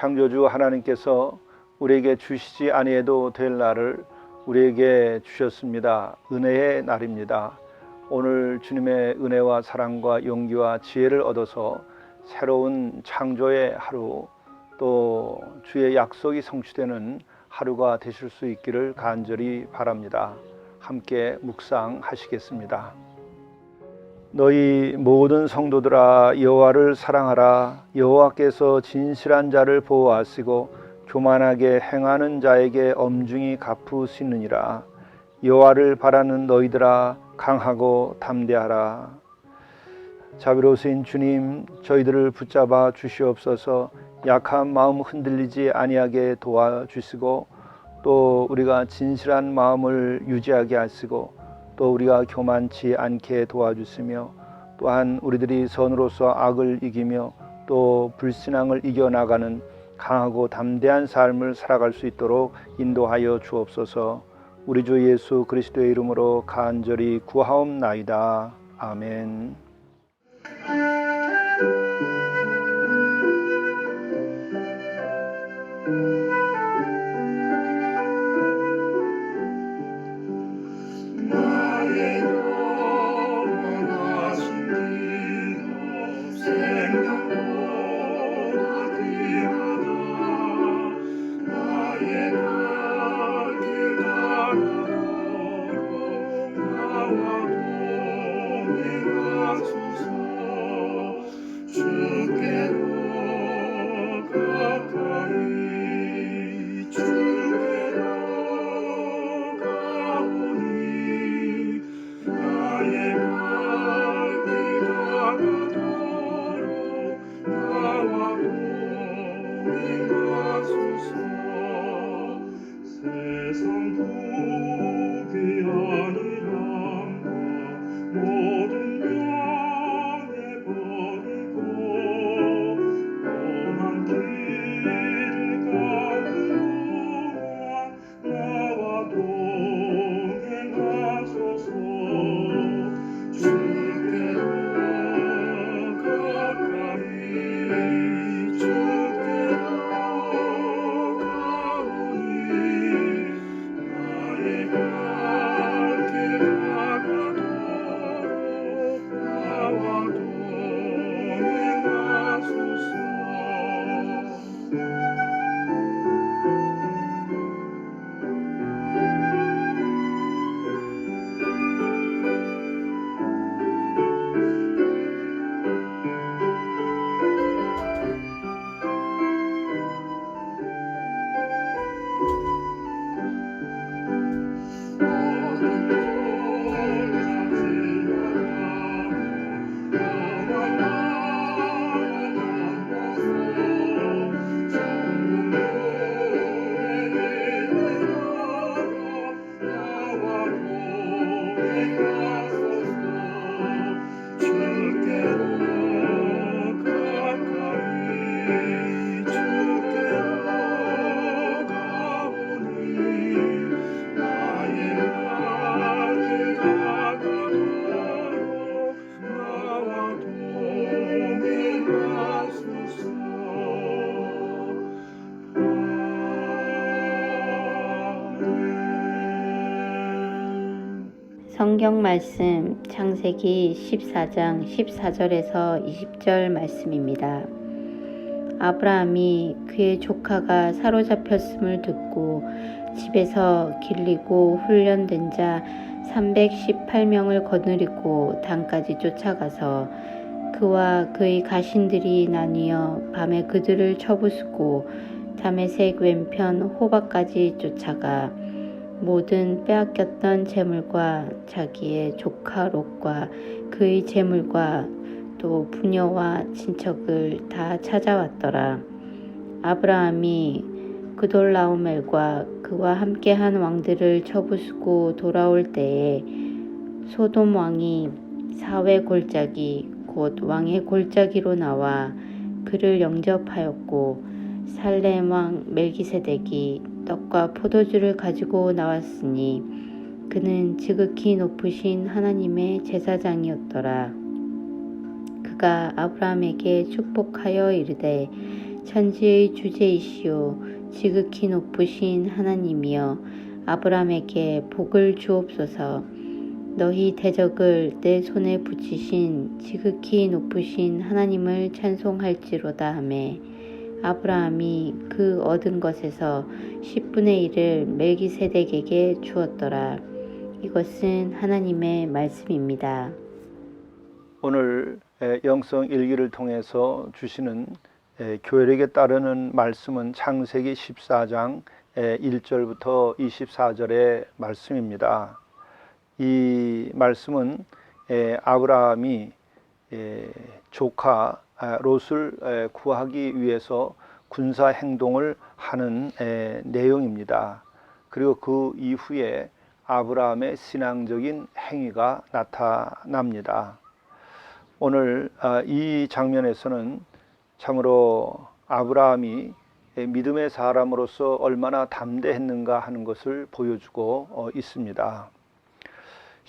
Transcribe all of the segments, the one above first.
창조주 하나님께서 우리에게 주시지 아니해도 될 날을 우리에게 주셨습니다. 은혜의 날입니다. 오늘 주님의 은혜와 사랑과 용기와 지혜를 얻어서 새로운 창조의 하루 또 주의 약속이 성취되는 하루가 되실 수 있기를 간절히 바랍니다. 함께 묵상하시겠습니다. 너희 모든 성도들아 여호와를 사랑하라. 여호와께서 진실한 자를 보호하시고 교만하게 행하는 자에게 엄중히 갚으시느니라. 여호와를 바라는 너희들아 강하고 담대하라. 자비로우신 주님 저희들을 붙잡아 주시옵소서. 약한 마음 흔들리지 아니하게 도와주시고 또 우리가 진실한 마음을 유지하게 하시고 또 우리가 교만치 않게 도와주시며 또한 우리들이 선으로서 악을 이기며 또 불신앙을 이겨나가는 강하고 담대한 삶을 살아갈 수 있도록 인도하여 주옵소서 우리 주 예수 그리스도의 이름으로 간절히 구하옵나이다. 아멘. 성경 말씀 창세기 14장 14절에서 20절 말씀입니다. 아브라함이 그의 조카가 사로잡혔음을 듣고 집에서 길리고 훈련된 자 318명을 거느리고 단까지 쫓아가서 그와 그의 가신들이 나뉘어 밤에 그들을 쳐부수고 다메색 왼편 호박까지 쫓아가 모든 빼앗겼던 재물과 자기의 조카 롯과 그의 재물과 또 부녀와 친척을 다 찾아왔더라. 아브라함이 그돌라오멜과 그와 함께한 왕들을 쳐부수고 돌아올 때에 소돔 왕이 사회 골짜기 곧 왕의 골짜기로 나와 그를 영접하였고 살렘 왕 멜기세덱이 떡과 포도주를 가지고 나왔으니 그는 지극히 높으신 하나님의 제사장이었더라. 그가 아브라함에게 축복하여 이르되 천지의 주제이시오 지극히 높으신 하나님이여 아브라함에게 복을 주옵소서 너희 대적을 내 손에 붙이신 지극히 높으신 하나님을 찬송할지로다 하매 아브라함이 그 얻은 것에서 10분의 1을 멜기세덱에게 주었더라. 이것은 하나님의 말씀입니다. 오늘 에, 영성 일기를 통해서 주시는 에, 교회에게 따르는 말씀은 창세기 14장 1절부터 24절의 말씀입니다. 이 말씀은 에, 아브라함이 에, 조카 아, 롯을 에, 구하기 위해서 군사 행동을 하는 에, 내용입니다. 그리고 그 이후에 아브라함의 신앙적인 행위가 나타납니다. 오늘 아, 이 장면에서는 참으로 아브라함이 믿음의 사람으로서 얼마나 담대했는가 하는 것을 보여주고 어, 있습니다.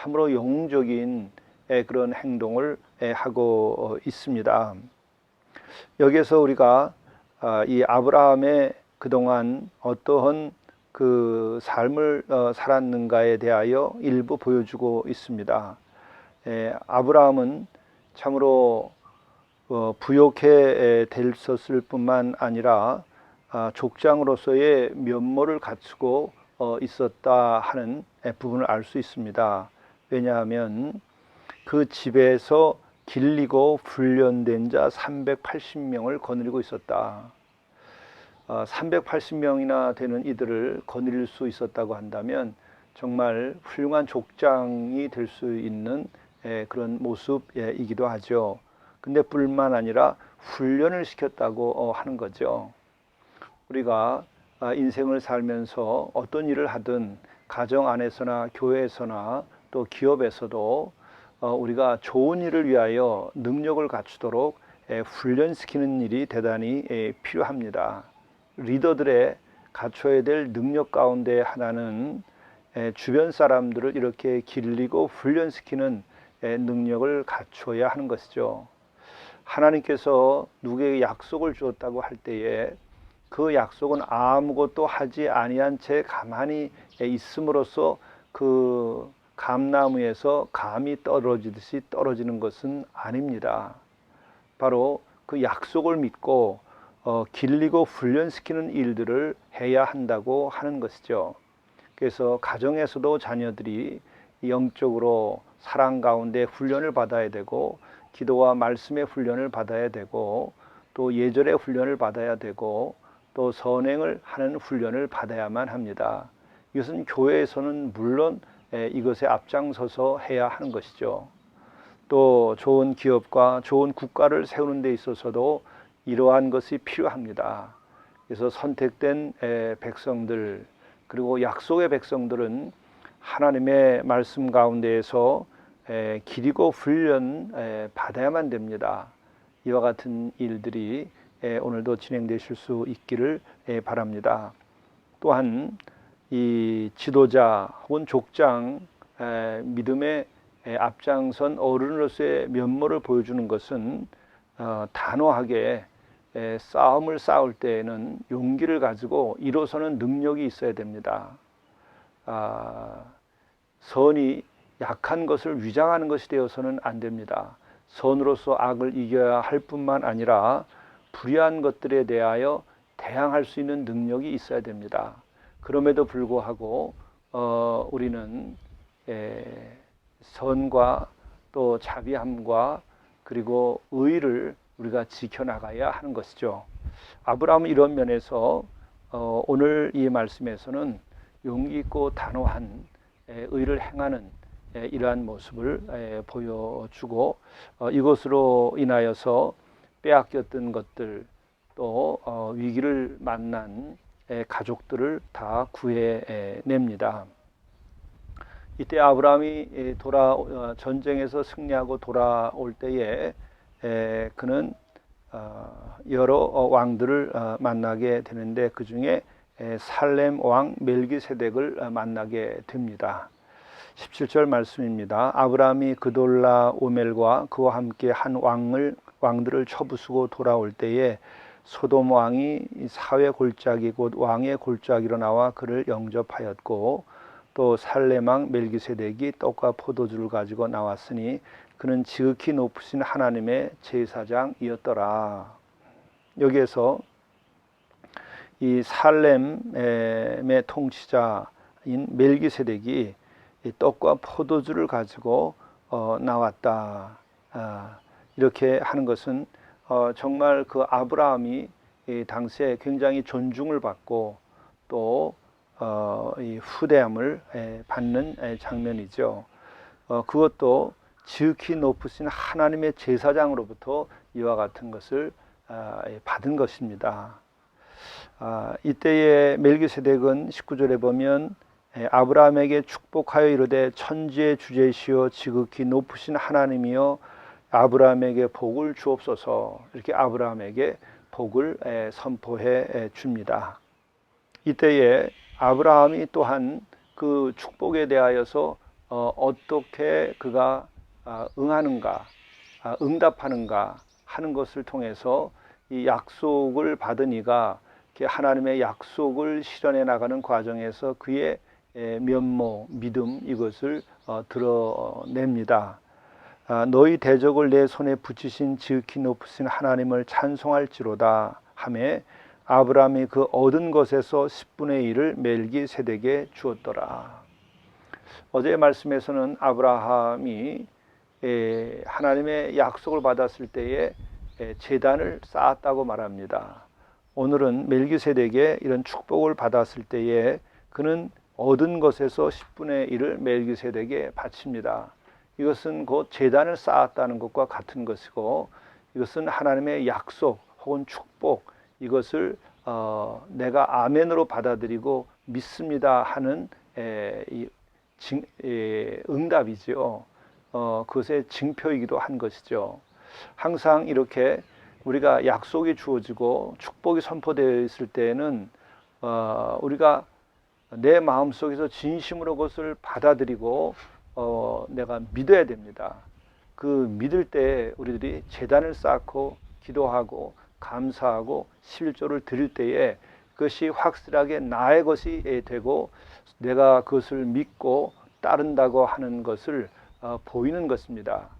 참으로 영웅적인 에, 그런 행동을 에, 하고 어, 있습니다. 여기서 우리가 아, 이 아브라함의 그동안 어떠한 그 삶을 어, 살았는가에 대하여 일부 보여주고 있습니다. 에, 아브라함은 참으로 어, 부욕해 됐었을 뿐만 아니라 아, 족장으로서의 면모를 갖추고 어, 있었다 하는 에, 부분을 알 수 있습니다. 왜냐하면 그 집에서 길리고 훈련된 자 380명을 거느리고 있었다. 어, 380명이나 되는 이들을 거느릴 수 있었다고 한다면 정말 훌륭한 족장이 될 수 있는 에, 그런 모습이기도 하죠. 근데 뿐만 아니라 훈련을 시켰다고 어, 하는 거죠. 우리가 아, 인생을 살면서 어떤 일을 하든 가정 안에서나 교회에서나 또 기업에서도 어, 우리가 좋은 일을 위하여 능력을 갖추도록 에, 훈련시키는 일이 대단히 에, 필요합니다. 리더들의 갖춰야 될 능력 가운데 하나는 에, 주변 사람들을 이렇게 길리고 훈련시키는 에, 능력을 갖춰야 하는 것이죠. 하나님께서 누구에게 약속을 주었다고 할 때에 그 약속은 아무것도 하지 아니한 채 가만히 있음으로써 그 감나무에서 감이 떨어지듯이 떨어지는 것은 아닙니다. 바로 그 약속을 믿고 어, 길리고 훈련시키는 일들을 해야 한다고 하는 것이죠. 그래서 가정에서도 자녀들이 영적으로 사랑 가운데 훈련을 받아야 되고 기도와 말씀의 훈련을 받아야 되고 또 예절의 훈련을 받아야 되고 또 선행을 하는 훈련을 받아야만 합니다. 이것은 교회에서는 물론 에, 이것에 앞장서서 해야 하는 것이죠. 또 좋은 기업과 좋은 국가를 세우는 데 있어서도 이러한 것이 필요합니다. 그래서 선택된 에, 백성들 그리고 약속의 백성들은 하나님의 말씀 가운데에서 에, 기리고 훈련 에, 받아야만 됩니다. 이와 같은 일들이 에, 오늘도 진행되실 수 있기를 에, 바랍니다. 또한 이 지도자 혹은 족장 에, 믿음의 에, 앞장선 어른으로서의 면모를 보여주는 것은 어, 단호하게 에, 싸움을 싸울 때에는 용기를 가지고 일어서는 능력이 있어야 됩니다. 아, 선이 약한 것을 위장하는 것이 되어서는 안 됩니다. 선으로서 악을 이겨야 할 뿐만 아니라 불의한 것들에 대하여 대항할 수 있는 능력이 있어야 됩니다. 그럼에도 불구하고 어, 우리는 에, 선과 또 자비함과 그리고 의를 우리가 지켜나가야 하는 것이죠. 아브라함은 이런 면에서 어, 오늘 이 말씀에서는 용기 있고 단호한 에, 의를 행하는 에, 이러한 모습을 에, 보여주고 어, 이것으로 인하여서 빼앗겼던 것들 또 어, 위기를 만난 에, 가족들을 다 구해냅니다. 이때 아브라함이 에, 돌아 어, 전쟁에서 승리하고 돌아올 때에 에, 그는 어, 여러 어, 왕들을 어, 만나게 되는데 그 중에 에, 살렘 왕 멜기세덱을 어, 만나게 됩니다. 17절 말씀입니다. 아브라함이 그돌라 오멜과 그와 함께 한 왕을 왕들을 쳐부수고 돌아올 때에 소돔 왕이 사회 골짜기 곧 왕의 골짜기로 나와 그를 영접하였고 또왕 멜기세덱이 떡과 포도주를 가지고 나왔으니 그는 지극히 높으신 하나님의 제사장이었더라. 여기에서 이 살렘의 통치자인 멜기세덱이 이 떡과 포도주를 가지고 어, 나왔다. 아, 이렇게 하는 것은 어, 정말 그 아브라함이 이 당시에 굉장히 존중을 받고 또 어, 이 후대함을 에, 받는 에, 장면이죠. 어, 그것도 지극히 높으신 하나님의 제사장으로부터 이와 같은 것을 아, 예, 받은 것입니다. 아, 이때의 멜기세덱은 19절에 보면 에, 아브라함에게 축복하여 이르되 천지의 주제시여 지극히 높으신 하나님이여 아브라함에게 복을 주옵소서 이렇게 아브라함에게 복을 에, 선포해 에, 줍니다. 이때에 아브라함이 또한 그 축복에 대하여서 어, 어떻게 그가 아, 응하는가, 아, 응답하는가 하는 것을 통해서 이 약속을 받은 이가 하나님의 약속을 실현해 나가는 과정에서 그의 에, 면모, 믿음 이것을 어, 드러냅니다. 아, 너희 대적을 내 손에 붙이신 지극히 높으신 하나님을 찬송할지로다 하매 아브라함이 그 얻은 것에서 10분의 1을 멜기세덱에 주었더라. 어제 말씀에서는 아브라함이 에, 하나님의 약속을 받았을 때에 에, 제단을 쌓았다고 말합니다. 오늘은 멜기세덱에 이런 축복을 받았을 때에 그는 얻은 것에서 10분의 1을 멜기세덱에 바칩니다. 이것은 곧 제단을 쌓았다는 것과 같은 것이고 이것은 하나님의 약속 혹은 축복 이것을 어, 내가 아멘으로 받아들이고 믿습니다 하는 에, 이, 징, 에, 응답이죠. 어, 그것의 징표이기도 한 것이죠. 항상 이렇게 우리가 약속이 주어지고 축복이 선포되어 있을 때에는 어, 우리가 내 마음 속에서 진심으로 그것을 받아들이고 어, 내가 믿어야 됩니다. 그 믿을 때 우리들이 재단을 쌓고 기도하고 감사하고 11조를 드릴 때에 그것이 확실하게 나의 것이 되고 내가 그것을 믿고 따른다고 하는 것을 어, 보이는 것입니다.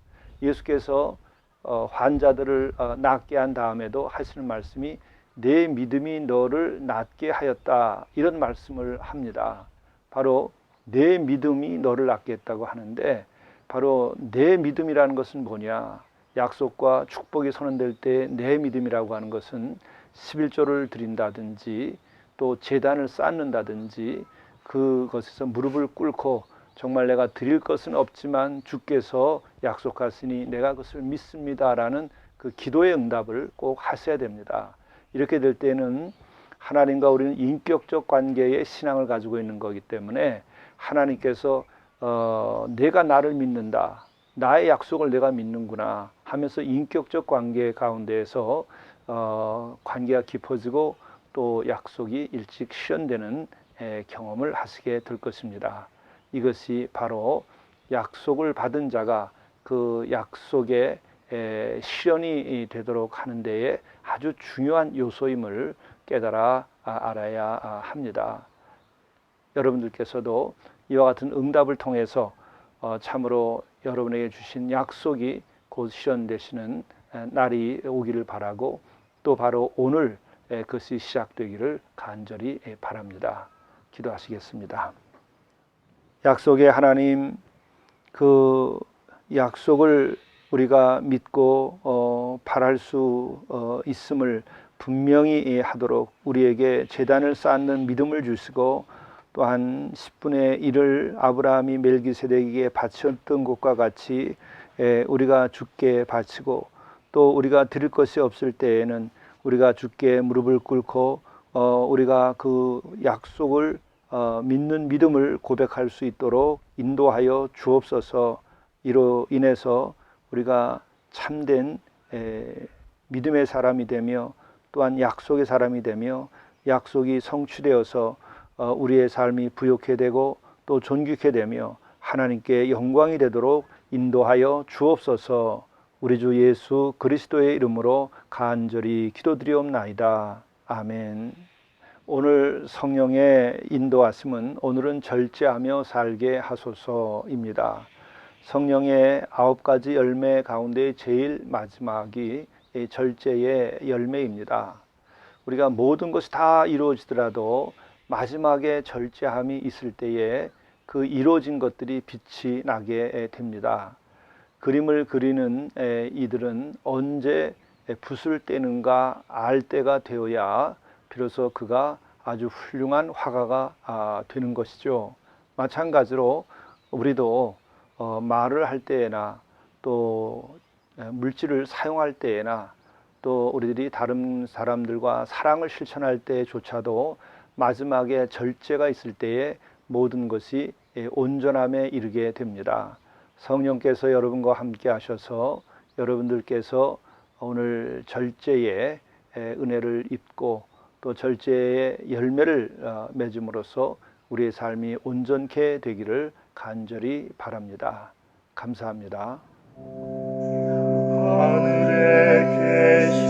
예수께서 어, 환자들을 어, 낫게 한 다음에도 하시는 말씀이 내 믿음이 너를 낫게 하였다 이런 말씀을 합니다. 바로 내 믿음이 너를 낫게 했다고 하는데 바로 내 믿음이라는 것은 뭐냐? 약속과 축복이 선언될 때 내 믿음이라고 하는 것은 11조를 드린다든지 또 재단을 쌓는다든지 그것에서 무릎을 꿇고 정말 내가 드릴 것은 없지만 주께서 약속하시니 내가 그것을 믿습니다라는 그 기도의 응답을 꼭 하셔야 됩니다. 이렇게 될 때는 하나님과 우리는 인격적 관계의 신앙을 가지고 있는 거기 때문에 하나님께서 어, 내가 나를 믿는다. 나의 약속을 내가 믿는구나 하면서 인격적 관계 가운데에서 어, 관계가 깊어지고 또 약속이 일찍 실현되는 에, 경험을 하시게 될 것입니다. 이것이 바로 약속을 받은 자가 그 약속의 에, 실현이 되도록 하는 데에 아주 중요한 요소임을 깨달아 아, 알아야 아, 합니다. 여러분들께서도 이와 같은 응답을 통해서 어, 참으로 여러분에게 주신 약속이 곧 실현되시는 에, 날이 오기를 바라고 또 바로 오늘 에, 그것이 시작되기를 간절히 에, 바랍니다. 기도하시겠습니다. 약속의 하나님 그 약속을 우리가 믿고 어, 바랄 수 어, 있음을 분명히 하도록 우리에게 재단을 쌓는 믿음을 주시고 또한 10분의 1을 아브라함이 멜기세덱에게 바쳤던 것과 같이 에, 우리가 주께 바치고 또 우리가 드릴 것이 없을 때에는 우리가 주께 무릎을 꿇고 어, 우리가 그 약속을 어, 믿는 믿음을 고백할 수 있도록 인도하여 주옵소서. 이로 인해서 우리가 참된 에, 믿음의 사람이 되며 또한 약속의 사람이 되며 약속이 성취되어서 어, 우리의 삶이 부욕해 되고 또 존귀케 되며 하나님께 영광이 되도록 인도하여 주옵소서. 우리 주 예수 그리스도의 이름으로 간절히 기도드리옵나이다. 아멘. 오늘 성령의 인도하심은 오늘은 절제하며 살게 하소서입니다. 성령의 아홉 가지 열매 가운데 제일 마지막이 이 절제의 열매입니다. 우리가 모든 것이 다 이루어지더라도 마지막에 절제함이 있을 때에 그 이루어진 것들이 빛이 나게 됩니다. 그림을 그리는 에, 이들은 언제 붓을 떼는가 알 때가 되어야 비로소 그가 아주 훌륭한 화가가 아, 되는 것이죠. 마찬가지로 우리도 어, 말을 할 때에나 또 에, 물질을 사용할 때에나 또 우리들이 다른 사람들과 사랑을 실천할 때조차도 마지막에 절제가 있을 때에 모든 것이 예, 온전함에 이르게 됩니다. 성령께서 여러분과 함께 하셔서 여러분들께서 오늘 절제의 에, 은혜를 입고 또 절제의 열매를 어, 맺음으로써 우리의 삶이 온전케 되기를 간절히 바랍니다. 감사합니다. 하늘에 계신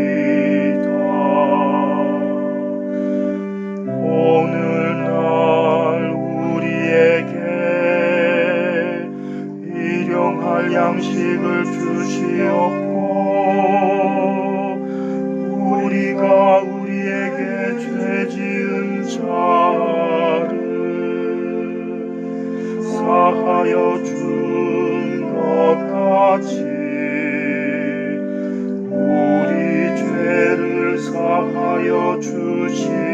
양식을 주시옵고 우리가 우리에게 죄 지은 자를 사하여 준 것 같이 우리 죄를 사하여 주시옵고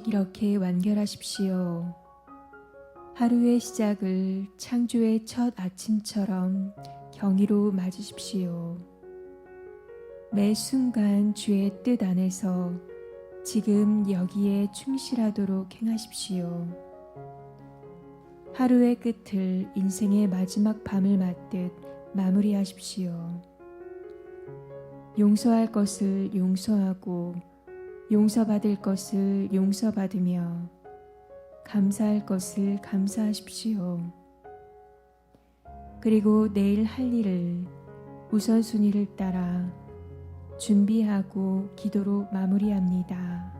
하루씩 이렇게 완결하십시오. 하루의 시작을 창조의 첫 아침처럼 경이로 맞으십시오. 매 순간 주의 뜻 안에서 지금 여기에 충실하도록 행하십시오. 하루의 끝을 인생의 마지막 밤을 맞듯 마무리하십시오. 용서할 것을 용서하고 용서받을 것을 용서받으며 감사할 것을 감사하십시오. 그리고 내일 할 일을 우선순위를 따라 준비하고 기도로 마무리합니다.